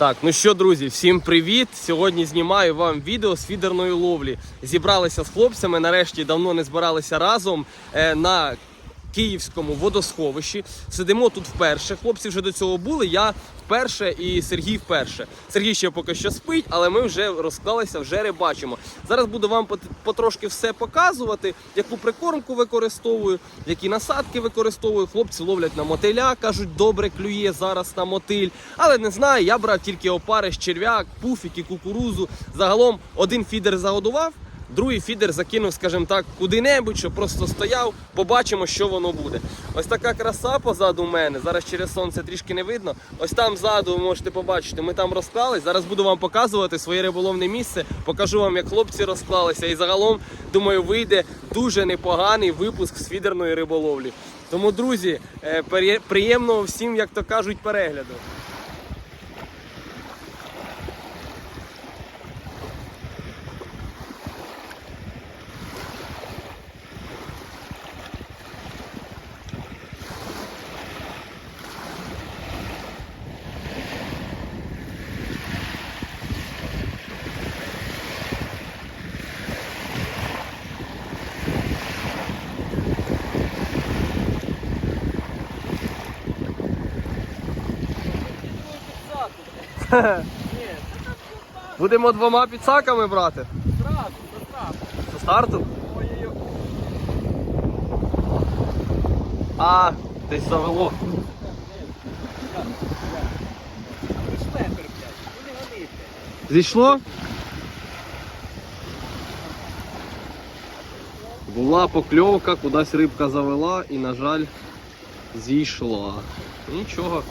Так, ну що, друзі, всім привіт! Сьогодні знімаю вам відео з фідерної ловлі. Зібралися з хлопцями. Нарешті давно не збиралися разом е, на київському водосховищі. Сидимо тут вперше. Хлопці вже до цього були. Я вперше і Сергій вперше. Сергій ще поки що спить, але ми вже розклалися, вже рибачимо. Зараз буду вам потрошки все показувати, яку прикормку використовую, які насадки використовую. Хлопці ловлять на мотиля, кажуть, добре клює зараз на мотиль. Але не знаю, я брав тільки опари, з черв'як, пуфіки, кукурузу. Загалом один фідер загодував. Другий фідер закинув, скажімо так, куди-небудь, щоб просто стояв, побачимо, що воно буде. Ось така краса позаду мене. Зараз через сонце трішки не видно. Ось там ззаду ви можете побачити, ми там розклались. Зараз буду вам показувати своє риболовне місце. Покажу вам, як хлопці розклалися. І загалом, думаю, вийде дуже непоганий випуск з фідерної риболовлі. Тому, друзі, е, приємного всім, як то кажуть, перегляду. Будемо двома підсаками брати. Зразу, зразу. Со старту? Ой-ой-ой. А, десь завело. Зійшло? Була покльовка, кудись рибка завела і, на жаль, зійшла. Нічого,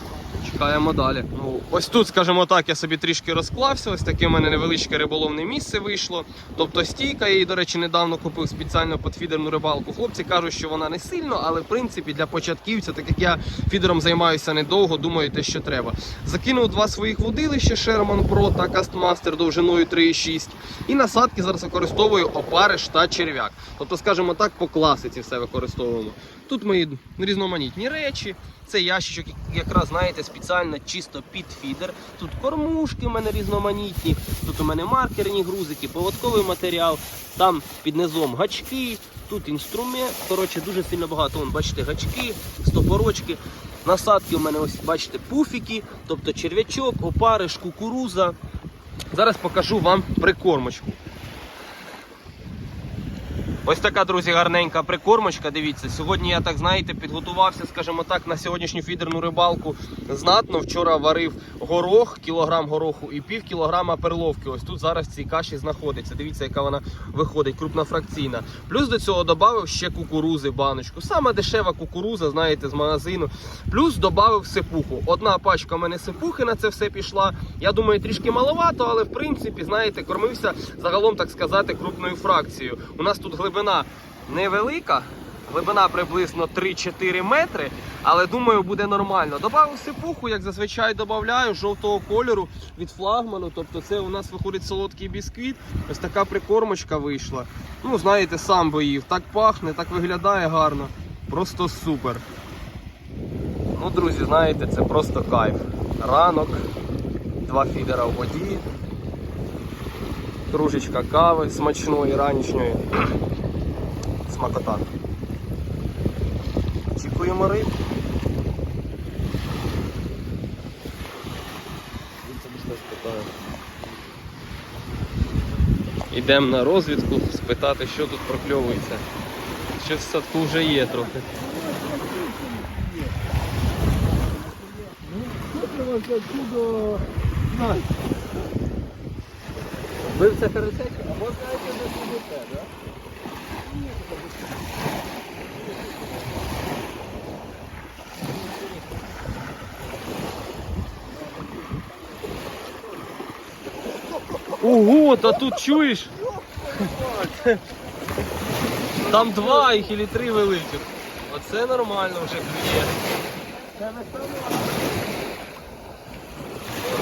чекаємо далі. Ну, ось тут, скажімо так, я собі трішки розклався. Ось таке в мене невеличке риболовне місце вийшло. Тобто стійка, я її, до речі, недавно купив спеціально під фідерну рибалку. Хлопці кажуть, що вона не сильно, але в принципі для початківця, так як я фідером займаюся недовго, думаю, те, що треба. Закинув два своїх водилища Sherman Pro та Castmaster довжиною 3,6. І насадки зараз використовую опариш та черв'як. Тобто, скажімо так, по класиці все використовуємо. Тут мої різноманітні речі. Це ящичок, якраз знаєте, спеціально чисто під фідер. Тут кормушки в мене різноманітні, тут у мене маркерні грузики, поводковий матеріал, там під низом гачки, тут інструмент. Коротше, дуже сильно багато. Вон, бачите, гачки, стопорочки. Насадки у мене ось бачите пуфіки, тобто черв'ячок, опариш, кукуруза. Зараз покажу вам прикормочку. Ось така, друзі, гарненька прикормочка. Дивіться, сьогодні я так знаєте, підготувався, скажімо так, на сьогоднішню фідерну рибалку знатно. Вчора варив горох, кілограм гороху і пів кілограма перловки. Ось тут зараз в цій каші знаходиться. Дивіться, яка вона виходить, крупнофракційна. Плюс до цього додав ще кукурузи, баночку. Сама дешева кукуруза, знаєте, з магазину. Плюс додав сипуху. Одна пачка в мене сипухи на це все пішла. Я думаю, трішки маловато, але в принципі, знаєте, кормився загалом, так сказати, крупною фракцією. У нас тут глибина невелика. Глибина приблизно 3-4 метри, але думаю, буде нормально. Добавив сипуху, як зазвичай додаю, жовтого кольору від флагману. Тобто це у нас виходить солодкий бісквіт. Ось така прикормочка вийшла. Ну, знаєте, сам би їв. Так пахне, так виглядає гарно. Просто супер. Ну, друзі, знаєте, це просто кайф. Ранок, два фідера в воді, кружечка кави смачної, ранішньої. Смакота. Очікуємо риб. Йдемо на розвідку спитати, що тут прокльовується. Щось в садку вже є трохи. Що? Ви це пересечі? А ви знаєте, де Ого, та тут чуєш? Там два їх і три великих. Оце нормально вже клює.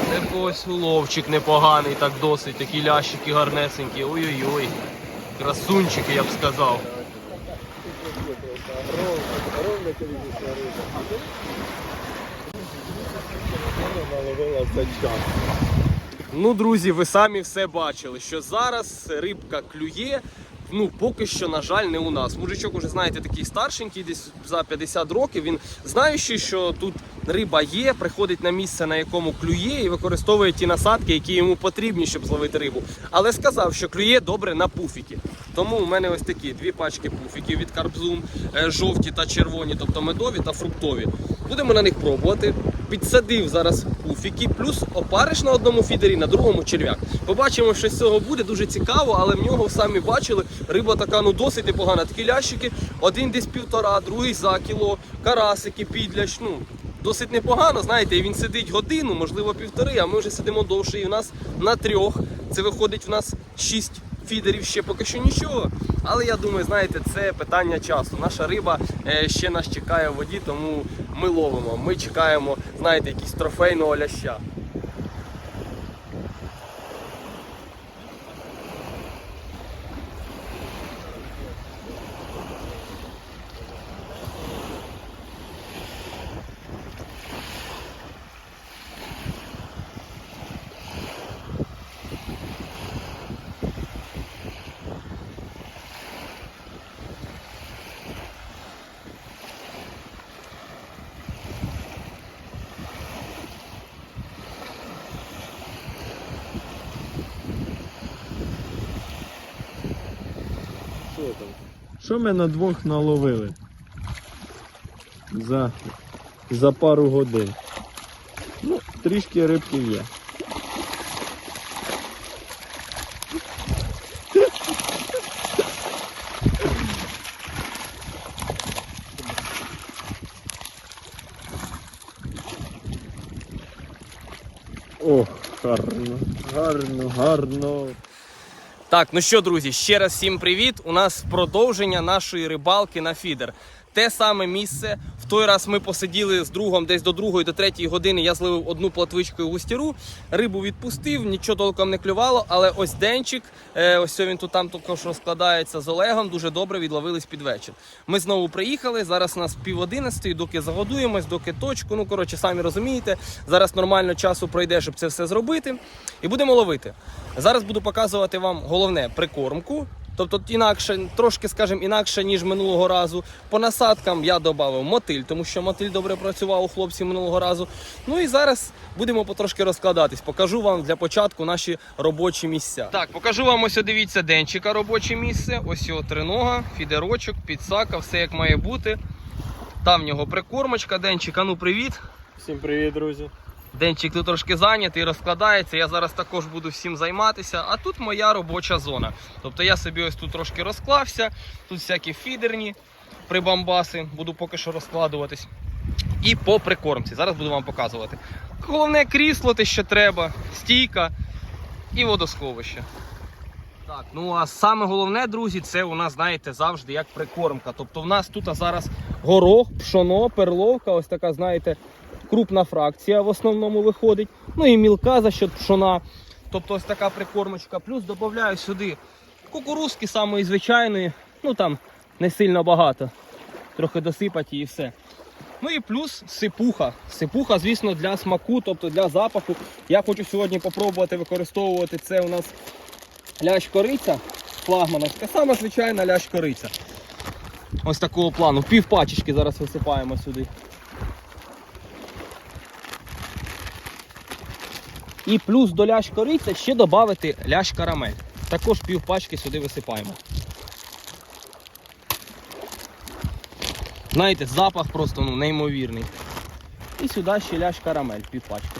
Це когось уловчик непоганий, так досить, такі лящики гарнесенькі. Ой-ой-ой. Красунчики, я б сказав. Ровно, Ну, друзі, ви самі все бачили, що зараз рибка клює. Ну, поки що, на жаль, не у нас. Мужичок уже, знаєте, такий старшенький, десь за 50 років. Він знаючи, що тут риба є, приходить на місце, на якому клює, і використовує ті насадки, які йому потрібні, щоб зловити рибу. Але сказав, що клює добре на пуфіки. Тому у мене ось такі дві пачки пуфіків від Карбзум, е, жовті та червоні, тобто медові та фруктові. Будемо на них пробувати. Підсадив зараз пуфіки, плюс опариш на одному фідері, на другому черв'як. Побачимо, що з цього буде дуже цікаво, але в нього самі бачили. Риба така ну досить непогана. Такі лящики, один десь півтора, другий за кіло, карасики, підлящ. Ну досить непогано, знаєте, і він сидить годину, можливо, півтори, а ми вже сидимо довше. І в нас на трьох. Це виходить в нас шість фідерів ще поки що нічого. Але я думаю, знаєте, це питання часу. Наша риба е, ще нас чекає в воді, тому ми ловимо. Ми чекаємо, знаєте, якісь трофейного ляща. Що ми на двох наловили? За, за пару годин. Ну, трішки рибки є. Ох, гарно, гарно, гарно. Так, ну що, друзі, ще раз всім привіт. У нас продовження нашої рибалки на фідер. Те саме місце. В той раз ми посиділи з другом десь до другої, до третьої години. Я зловив одну платвичкою густіру, рибу відпустив, нічого толком не клювало. Але ось денчик, е, ось він тут там також розкладається з Олегом. Дуже добре відловились під вечір. Ми знову приїхали. Зараз у нас пів одинадцятої, доки загодуємось, доки точку. Ну коротше, самі розумієте. Зараз нормально часу пройде, щоб це все зробити. І будемо ловити. Зараз буду показувати вам головне прикормку. Тобто інакше, трошки, скажімо, інакше, ніж минулого разу. По насадкам я додав мотиль, тому що мотиль добре працював у хлопців минулого разу. Ну і зараз будемо потрошки розкладатись. Покажу вам для початку наші робочі місця. Так, покажу вам ось, дивіться, денчика робоче місце. Ось його тринога, фідерочок, підсака, все як має бути. Там в нього прикормочка, денчика, ну привіт. Всім привіт, друзі. Денчик тут трошки зайнятий, розкладається. Я зараз також буду всім займатися. А тут моя робоча зона. Тобто я собі ось тут трошки розклався. Тут всякі фідерні прибамбаси, буду поки що розкладуватись. І по прикормці. Зараз буду вам показувати. Головне крісло, те, що треба, стійка і водосховище. Так, ну а саме головне, друзі, це у нас, знаєте, завжди як прикормка. Тобто в нас тут зараз горох, пшоно, перловка, ось така, знаєте, крупна фракція в основному виходить. Ну і мілка за счет пшона. Тобто ось така прикормочка. Плюс додаю сюди кукурузки самої звичайної, ну там не сильно багато. Трохи досипати і все. Ну і плюс сипуха. Сипуха, звісно, для смаку, тобто для запаху. Я хочу сьогодні попробувати використовувати це у нас лящ кориця флагмановська, сама звичайна лящ кориця. Ось такого плану. Пів пачечки зараз висипаємо сюди. І плюс до ляш кориця ще додати ляш карамель. Також пів пачки сюди висипаємо. Знаєте, запах просто ну, неймовірний. І сюди ще ляш карамель, пів пачки.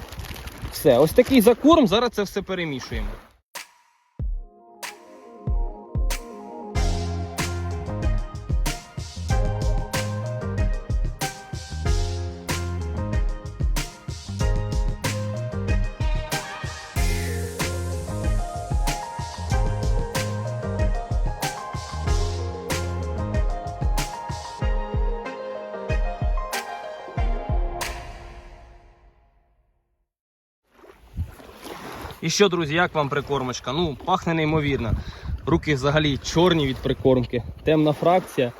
Все, ось такий закорм, зараз це все перемішуємо. І що, друзі, як вам прикормочка? Ну, пахне неймовірно. Руки взагалі чорні від прикормки. Темна фракція,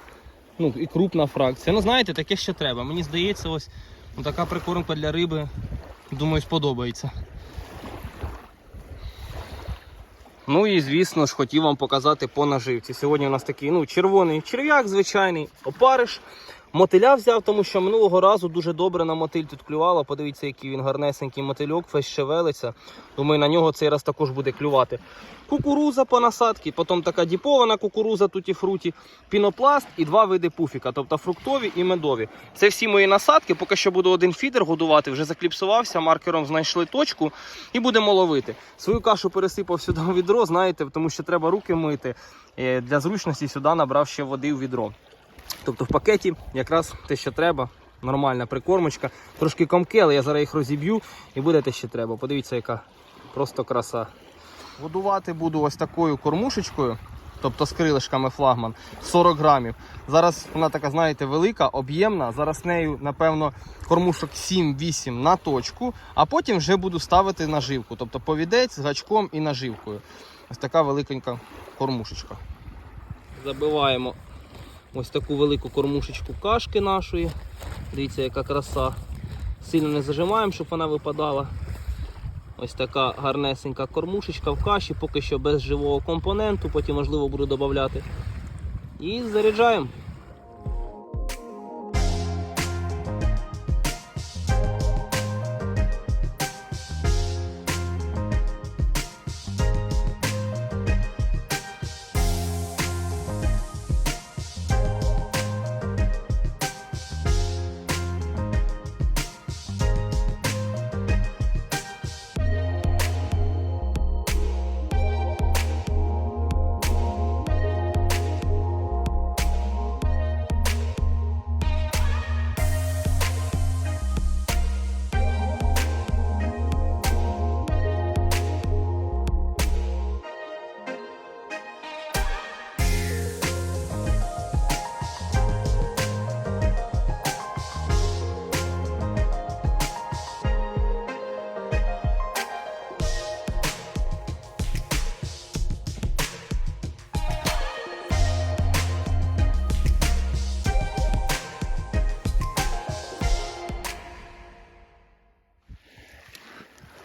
ну і крупна фракція. Ну, знаєте, таке ще треба. Мені здається, ось Ну, така прикормка для риби, думаю, сподобається. Ну і звісно ж хотів вам показати по наживці. Сьогодні у нас такий ну, червоний черв'як, звичайний опариш. Мотиля взяв, тому що минулого разу дуже добре на мотиль тут клювало. Подивіться, який він гарнесенький мотильок, весь шевелиться. Думаю, на нього цей раз також буде клювати. Кукуруза по насадці, потім така діпована кукуруза туті фруті, пінопласт і два види пуфіка, тобто фруктові і медові. Це всі мої насадки. Поки що буду один фідер годувати, вже закліпсувався, маркером знайшли точку і будемо ловити. Свою кашу пересипав сюди у відро, знаєте, тому що треба руки мити. Е, Для зручності сюди набрав ще води у відро. Тобто в пакеті якраз те, що треба. Нормальна прикормочка. Трошки комки, але я зараз їх розіб'ю і буде те, що треба. Подивіться, яка просто краса. Годувати буду ось такою кормушечкою, тобто з крилишками флагман, 40 грамів. Зараз вона така, знаєте, велика, об'ємна. Зараз нею, напевно, кормушок 7-8 на точку, а потім вже буду ставити наживку. Тобто повідець з гачком і наживкою. Ось така великенька кормушечка. Забиваємо ось таку велику кормушечку кашки нашої. Дивіться, яка краса. Сильно не зажимаємо, щоб вона випадала. Ось така гарнесенька кормушечка в каші, поки що без живого компоненту, потім можливо буду додати. І заряджаємо.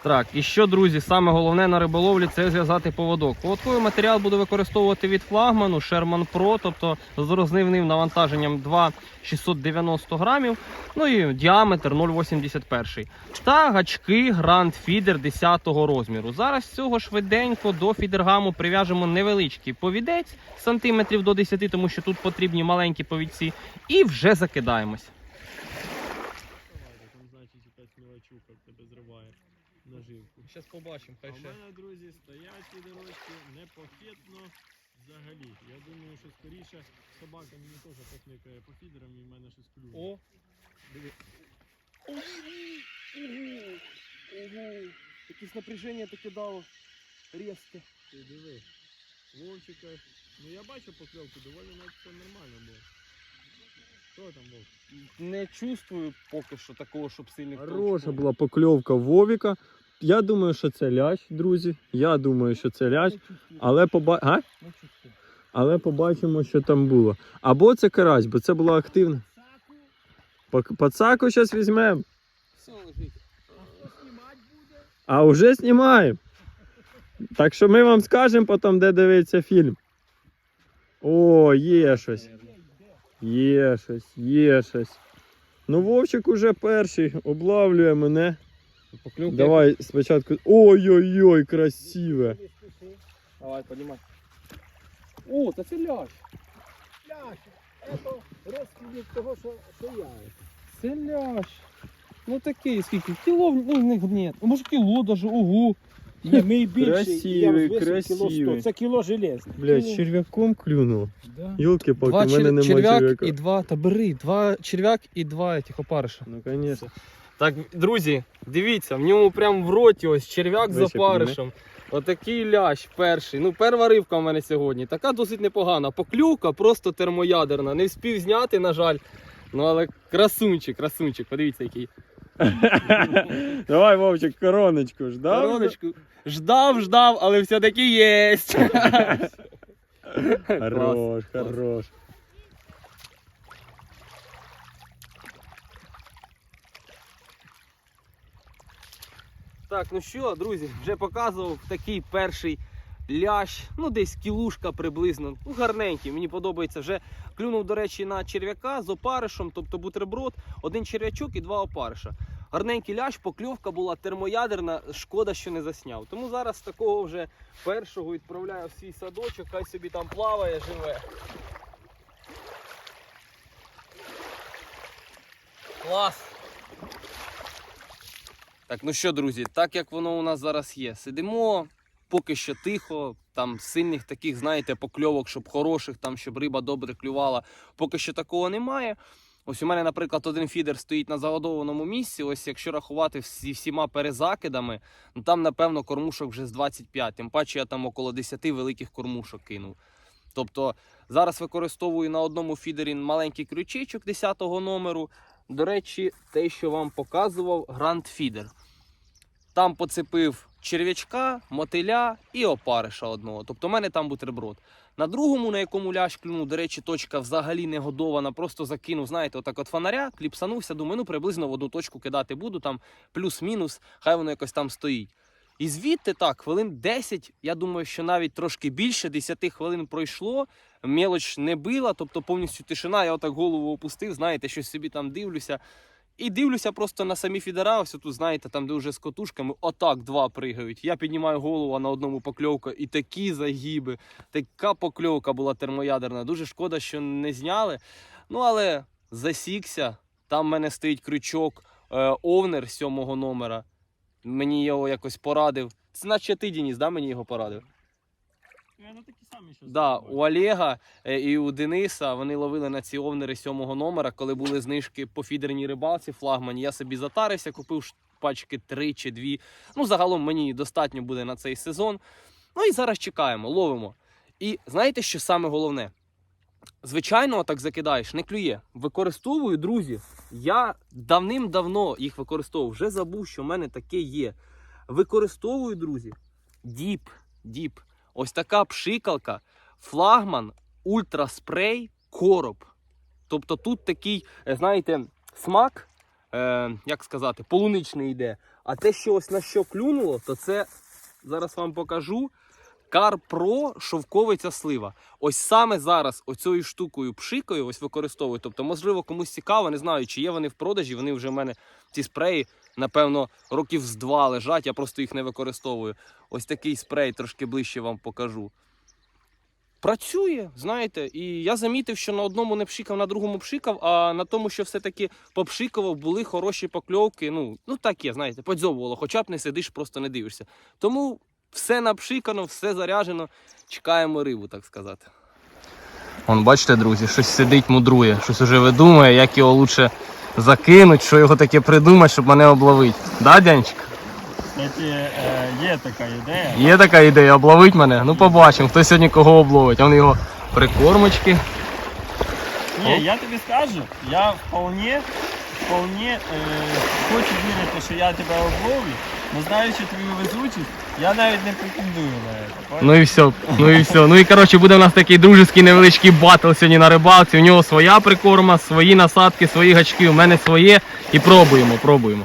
Так, і що, друзі, саме головне на риболовлі це зв'язати поводок. Поводковий матеріал буду використовувати від флагману Sherman Pro, тобто з рознивним навантаженням 2,690 грамів, ну і діаметр 0,81. Та гачки Grand Feeder 10 розміру. Зараз цього швиденько до фідергаму прив'яжемо невеличкий повідець сантиметрів до 10, тому що тут потрібні маленькі повідці, і вже закидаємось. Там, значить, якась мілочуха в тебе зриває наживку. Зараз побачимо, А в мене, друзі, стоять підорожки непохитно взагалі. Я думаю, що скоріше собака мені теж посмикає по фідерам і в мене щось клює. О, диви. Ого, ого. Якесь напряження таке дало. Різке. Ти диви. Вовчика. Ну я бачу покльовку, доволі навіть все нормально було. Що там Вовк? Не чувствую поки що такого, щоб сильно Хороша була покльовка Вовіка. Я думаю, що це лящ, друзі. Я думаю, що це лящ. Але, поба... а? Але побачимо, що там було. Або це карась, бо це була активна. Пацаку зараз візьмемо. А вже знімаємо. Так що ми вам скажемо потім, де дивиться фільм. О, є щось. Є щось, є щось. Ну, Вовчик уже перший облавлює мене. Поклювки. Давай спочатку. Ой-ой-ой, красиве. Давай, піднімай. О, та це. Ляш, это розкидник того, що, що я. Це лящ. Ну такий, скільки? Кіло, ну не, ні. Може кіло даже, ого. Ні, мій більший, Красивий, я взвесив кіло красивий. 100. Це кіло железне. Блять, з черв'яком клюнув. Да. Йолки палки Два в мене чер... немає черв'як черв'яка. і два, та бери, два черв'як і два этих опариша. Ну, звісно. Так, друзі, дивіться, в ньому прям в роті ось черв'як з опаришем. Отакий лящ перший. Ну, перша рибка в мене сьогодні. Така досить непогана. Поклювка просто термоядерна. Не вспів зняти, на жаль. Ну, але красунчик, красунчик, подивіться, який. Давай, Вовчик, короночку ждав. Короночку. Ждав, ждав, але все-таки єсть. Хорош, хорош. Так, ну що, друзі, вже показував такий перший лящ, ну десь кілушка приблизно. Ну, гарненький, мені подобається. Вже клюнув, до речі, на черв'яка з опаришем, тобто бутерброд, один черв'ячок і два опариша. Гарненький лящ, покльовка була термоядерна, шкода, що не засняв. Тому зараз такого вже першого відправляю в свій садочок, хай собі там плаває, живе. Клас! Так, ну що, друзі, так як воно у нас зараз є, сидимо поки що тихо, там сильних таких, знаєте, покльовок, щоб хороших, там, щоб риба добре клювала, поки що такого немає. Ось у мене, наприклад, один фідер стоїть на загодованому місці. Ось якщо рахувати всі, всіма перезакидами, ну там, напевно, кормушок вже з 25. Тим паче я там около 10 великих кормушок кинув. Тобто зараз використовую на одному фідері маленький крючечок 10-го номеру. До речі, те, що вам показував Grand Feeder. Там поцепив черв'ячка, мотиля і опариша одного. Тобто, у мене там бутерброд. На другому, на якому лящ клюнув, до речі, точка взагалі не годована. Просто закинув, знаєте, отак от фонаря, кліпсанувся. Думаю, ну приблизно в одну точку кидати буду, там плюс-мінус, хай воно якось там стоїть. І звідти так, хвилин 10, я думаю, що навіть трошки більше, 10 хвилин пройшло. Мелоч не била, тобто повністю тишина. Я отак голову опустив, знаєте, щось собі там дивлюся. І дивлюся просто на самі фідера, ось тут, знаєте, там, де вже з котушками, отак два пригають. Я піднімаю голову, а на одному покльовка, і такі загіби, така покльовка була термоядерна. Дуже шкода, що не зняли. Ну, але засікся. Там в мене стоїть крючок е, овнер сьомого номера. Мені його якось порадив. Це наче ти, Дініс, да, мені його порадив? Я такі самі що Да, у Олега е, і у Дениса вони ловили на ці овнери сьомого номера, коли були знижки по фідерній рибалці флагмані. Я собі затарився, купив ш- пачки 3 чи 2. Ну, загалом мені достатньо буде на цей сезон. Ну і зараз чекаємо, ловимо. І знаєте, що саме головне? Звичайно, так закидаєш, не клює. Використовую, друзі. Я давним-давно їх використовував. Вже забув, що в мене таке є. Використовую, друзі, діп, діп. Ось така пшикалка, флагман, ультраспрей, короб. Тобто тут такий, е, знаєте, смак, е, як сказати, полуничний йде. А те, що ось на що клюнуло, то це зараз вам покажу. Кар Pro шовковиця слива. Ось саме зараз оцею штукою пшикою ось використовую. Тобто, можливо, комусь цікаво, не знаю, чи є вони в продажі. Вони вже в мене ці спреї, напевно, років з два лежать, я просто їх не використовую. Ось такий спрей трошки ближче вам покажу. Працює, знаєте, і я замітив, що на одному не пшикав, на другому пшикав, а на тому, що все-таки попшикував, були хороші покльовки. Ну, ну таке, знаєте, подзьовувало, хоча б не сидиш, просто не дивишся. Тому все напшикано, все заряджено. Чекаємо рибу, так сказати. Вон, бачите, друзі, щось сидить, мудрує, щось уже видумує, як його лучше закинуть, що його таке придумати, щоб мене обловити. Да, Дянчик? Кстати, е, є така ідея. Є така ідея обловить мене? Ну побачимо, хто сьогодні кого обловить. Вон його прикормочки. Ні, я тобі скажу, я вполне, вполне е, хочу вірити, що я тебе обловлю, але знаючи твою везучість, я навіть не претендую на це. Ну і все, ну і все. Ну і коротше буде у нас такий дружеский невеличкий батл сьогодні на рибалці. У нього своя прикорма, свої насадки, свої гачки, у мене своє. І пробуємо, пробуємо.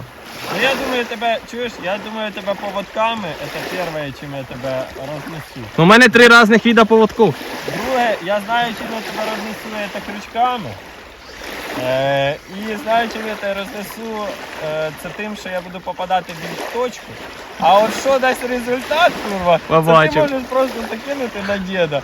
Ну я думаю, тебе, чуєш, я думаю, тебе поводками, це перше, чим я тебе рознесу. Ну, у мене три різних вида поводків. Друге, я знаю, чим я тебе рознесу це крючками. Е, і знаю, чим я рознесу, е, це тим, що я буду попадати більш в точку. А от що дасть результат, курва, це ти можеш просто закинути на діда,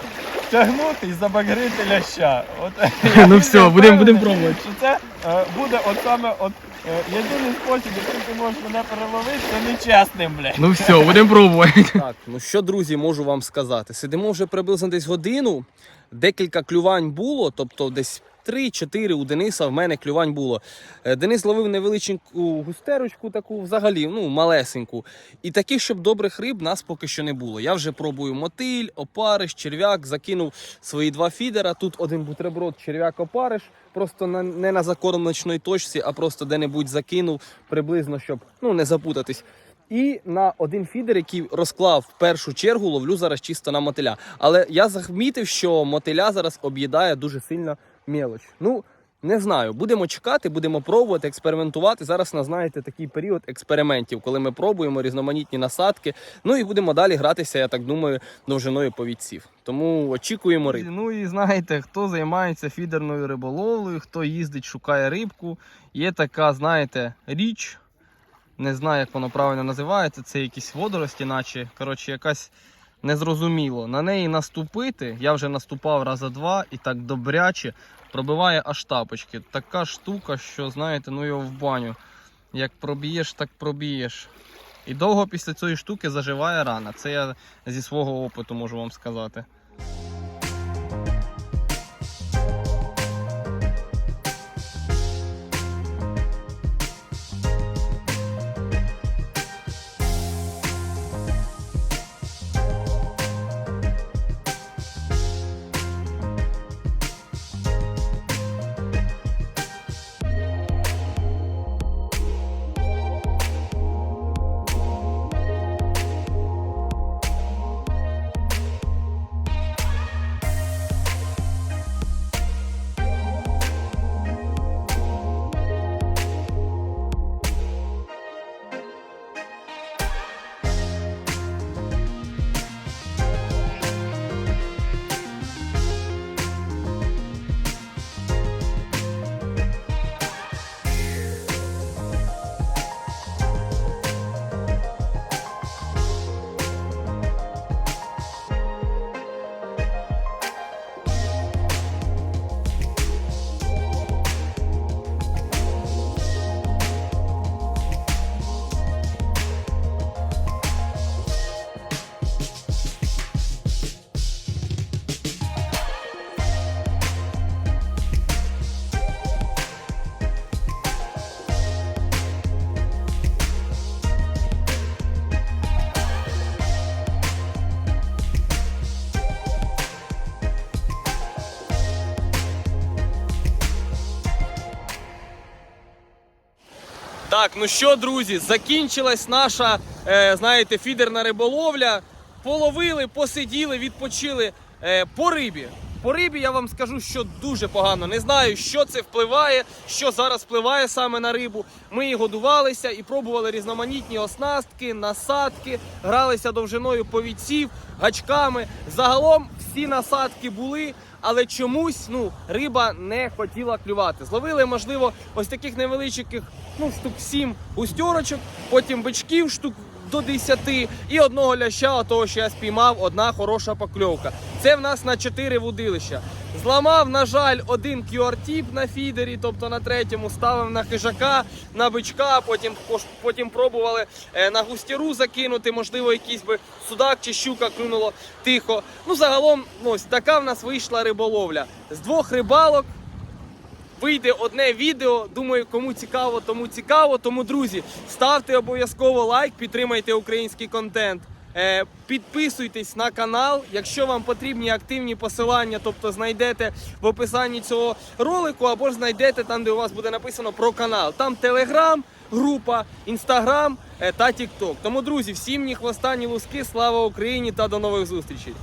тягнути і забагрити ляща. От, Ну все, будемо- будемо пробувати. Що це е, буде от саме от, е, єдиний спосіб, яким ти можеш мене переловити, це нечесним, блядь. Ну все, будемо пробувати. Так, ну що, друзі, можу вам сказати. Сидимо вже приблизно десь годину. Декілька клювань було, тобто десь 3-4 у Дениса в мене клювань було. Е, Денис ловив невеличеньку густерочку, таку взагалі, ну, малесеньку. І таких, щоб добрих риб, нас поки що не було. Я вже пробую мотиль, опариш, черв'як, закинув свої два фідера. Тут один бутерброд, черв'як, опариш. Просто на, не на закормочній точці, а просто де-небудь закинув приблизно, щоб ну, не запутатись. І на один фідер, який розклав в першу чергу, ловлю зараз чисто на мотиля. Але я замітив, що мотиля зараз об'їдає дуже сильно мелоч. Ну, Не знаю, будемо чекати, будемо пробувати, експериментувати. Зараз у нас, знаєте, такий період експериментів, коли ми пробуємо різноманітні насадки. Ну і будемо далі гратися, я так думаю, довжиною повідців. Тому очікуємо риб. Ну і знаєте, хто займається фідерною риболовлею, хто їздить, шукає рибку. Є така, знаєте, річ. Не знаю, як воно правильно називається. Це якісь водорості, наче коротше, якась незрозуміло. На неї наступити. Я вже наступав раза два і так добряче пробиває аж тапочки. Така штука, що знаєте, ну його в баню. Як проб'єш, так проб'єш. І довго після цієї штуки заживає рана. Це я зі свого опиту можу вам сказати. Так, ну що, друзі, закінчилась наша, е, знаєте, фідерна риболовля. Половили, посиділи, відпочили е, по рибі. По рибі я вам скажу, що дуже погано. Не знаю, що це впливає, що зараз впливає саме на рибу. Ми її годувалися і пробували різноманітні оснастки, насадки, гралися довжиною повідців, гачками. Загалом всі насадки були, але чомусь ну, риба не хотіла клювати. Зловили, можливо, ось таких невеличких, ну, штук 7 густьорочок, потім бичків штук до 10 і одного ляща, того, що я спіймав, одна хороша покльовка. Це в нас на 4 вудилища. Зламав, на жаль, один QR-тіп на фідері, тобто на третьому ставив на хижака, на бичка, потім, потім пробували е, на густяру закинути, можливо, якийсь би судак чи щука клюнуло тихо. Ну, загалом, ну, ось така в нас вийшла риболовля. З двох рибалок вийде одне відео. Думаю, кому цікаво, тому цікаво. Тому, друзі, ставте обов'язково лайк, підтримайте український контент. Е, підписуйтесь на канал. Якщо вам потрібні активні посилання, тобто знайдете в описанні цього ролику, або ж знайдете там, де у вас буде написано про канал. Там телеграм, група, інстаграм та тікток. Тому, друзі, всім ні хвоста, луски. Слава Україні та до нових зустрічей.